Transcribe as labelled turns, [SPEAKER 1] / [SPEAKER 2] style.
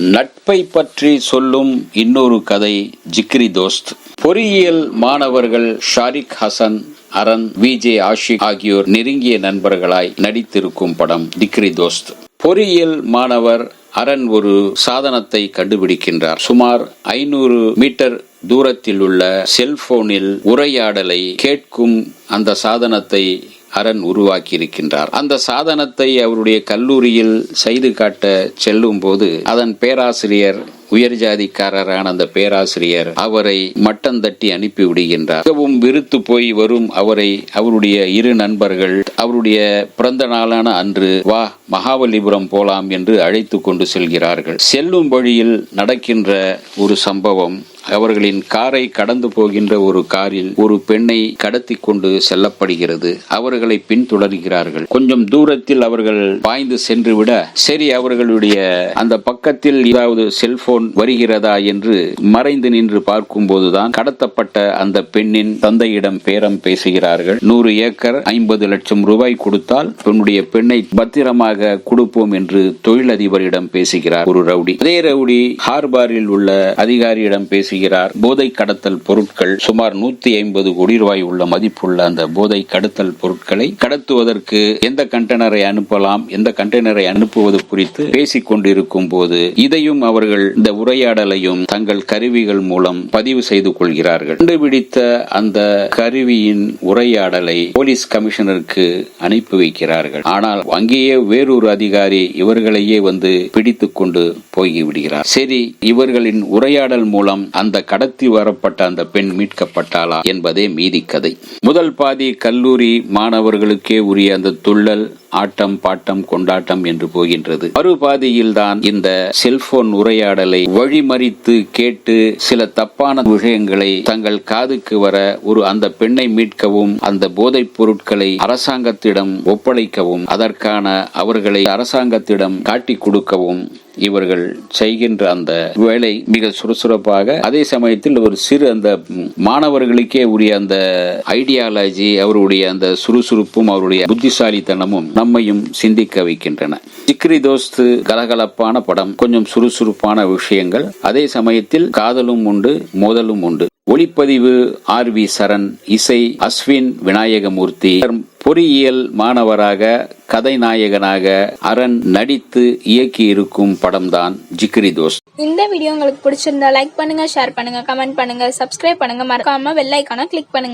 [SPEAKER 1] நட்பை பற்றி சொல்லும் இன்னொரு கதை ஜிக்ரி தோஸ்த். பொறியியல் மாணவர்கள் ஷாரிக் ஹசன் அரண் விஜே ஆஷிக் ஆகியோர் நெருங்கிய நண்பர்களாய் நடித்திருக்கும் படம் திக்ரி தோஸ்த். பொறியியல் மாணவர் அரண் ஒரு சாதனத்தை கண்டுபிடிக்கின்றார். சுமார் ஐநூறு மீட்டர் தூரத்தில் உள்ள செல்போனில் உரையாடலை கேட்கும் அந்த சாதனத்தை அரண் உருவாக்கியிருக்கின்றார். அந்த சாதனத்தை அவருடைய கல்லூரியில் செய்து காட்ட செல்லும் போது அதன் பேராசிரியர் உயர் ஜாதிக்காரரான அந்த பேராசிரியர் அவரை மட்டம் தட்டி அனுப்பி விடுகின்றார். மிகவும் விருத்து போய் வரும் அவரை அவருடைய இரு நண்பர்கள் அவருடைய பிறந்த நாளான அன்று வா மகாபலிபுரம் போலாம் என்று அழைத்து கொண்டு செல்கிறார்கள். செல்லும் வழியில் நடக்கின்ற ஒரு சம்பவம் அவர்களின் காரை கடந்து போகின்ற ஒரு காரில் ஒரு பெண்ணை கடத்தி கொண்டு செல்லப்படுகிறது. அவர்களை பின்தொடர்கிறார்கள். கொஞ்சம் தூரத்தில் அவர்கள் பாய்ந்து சென்று விட சரி அவர்களுடைய அந்த பக்கத்தில் ஏதாவது செல்போன் வருகிறதா என்று மறைந்து நின்று பார்க்கும் போதுதான் கடத்தப்பட்ட அந்த பெண்ணின் தந்தையிடம் பேரம் பேசுகிறார்கள். நூறு ஏக்கர் ஐம்பது லட்சம் ரூபாய் கொடுத்தால் தன்னுடைய பெண்ணை பத்திரமாக கொடுப்போம் என்று தொழிலதிபரிடம் பேசுகிறார் ஒரு ரவுடி. அதே ரவுடி ஹார்பாரில் உள்ள அதிகாரியிடம் பேசுகிறார். போதை கடத்தல் பொருட்கள் சுமார் நூத்தி ஐம்பது கோடி ரூபாய் உள்ள மதிப்புள்ள அந்த போதை கடத்தல் பொருட்களை கடத்துவதற்கு எந்த கண்டெய்னரை அனுப்பலாம் எந்த கண்டெய்னரை அனுப்புவது குறித்து பேசிக் கொண்டிருக்கும் போது இதையும் அவர்கள் இந்த உரையாடலையும் தங்கள் கருவிகள் மூலம் பதிவு செய்து கொள்கிறார்கள். கண்டுபிடித்த அந்த கருவியின் உரையாடலை போலீஸ் கமிஷனருக்கு அனுப்பி வைக்கிறார்கள். ஆனால் அங்கேயே வேறொரு அதிகாரி இவர்களையே வந்து பிடித்துக் கொண்டு போய்விடுகிறார். சரி இவர்களின் உரையாடல் மூலம் அந்த கடத்தி வரப்பட்ட அந்த பெண் மீட்கப்பட்டாளா என்பதே மீதி கதை. முதல் பாதி கல்லூரி மாணவர்களுக்கே உரிய அந்த துள்ளல் ஆட்டம் பாட்டம் கொண்டாட்டம் என்று போகின்றது. மறுபாதியில் தான் இந்த செல்போன் உரையாடலை வழிமறித்து கேட்டு சில தப்பான விஷயங்களை தங்கள் காதுக்கு வர ஒரு அந்த பெண்ணை மீட்கவும் அந்த போதைப் பொருட்களை அரசாங்கத்திடம் ஒப்படைக்கவும் அதற்கான அவர்களை அரசாங்கத்திடம் காட்டி கொடுக்கவும் இவர்கள் செய்கின்ற அந்த வேலை மிக சுறுசுறுப்பாக அதே சமயத்தில் ஒரு சிறு அந்த மாணவர்களுக்கே உரிய அந்த ஐடியாலஜி அவருடைய அந்த சுறுசுறுப்பும் அவருடைய புத்திசாலித்தனமும் நம்மையும் சிந்திக்க வைக்கின்றன. சிக்ரி தோஸ்து கலகலப்பான படம் கொஞ்சம் சுறுசுறுப்பான விஷயங்கள். அதே சமயத்தில் காதலும் உண்டு மோதலும் உண்டு. ஒளிப்பதிவு ஆர் வி சரண் இசை அஸ்வின் விநாயகமூர்த்தி பொறியியல் மாணவராக கதைநாயகனாக அரண் நடித்து இயக்கி இருக்கும் படம்தான் ஜிக்ரி தோஸ்.
[SPEAKER 2] இந்த வீடியோ உங்களுக்கு பிடிச்சிருந்தா லைக் பண்ணுங்க ஷேர் பண்ணுங்க கமெண்ட் பண்ணுங்க சப்ஸ்கிரைப் பண்ணுங்க. மறக்காம வெள்ளைக்கான கிளிக் பண்ணுங்க.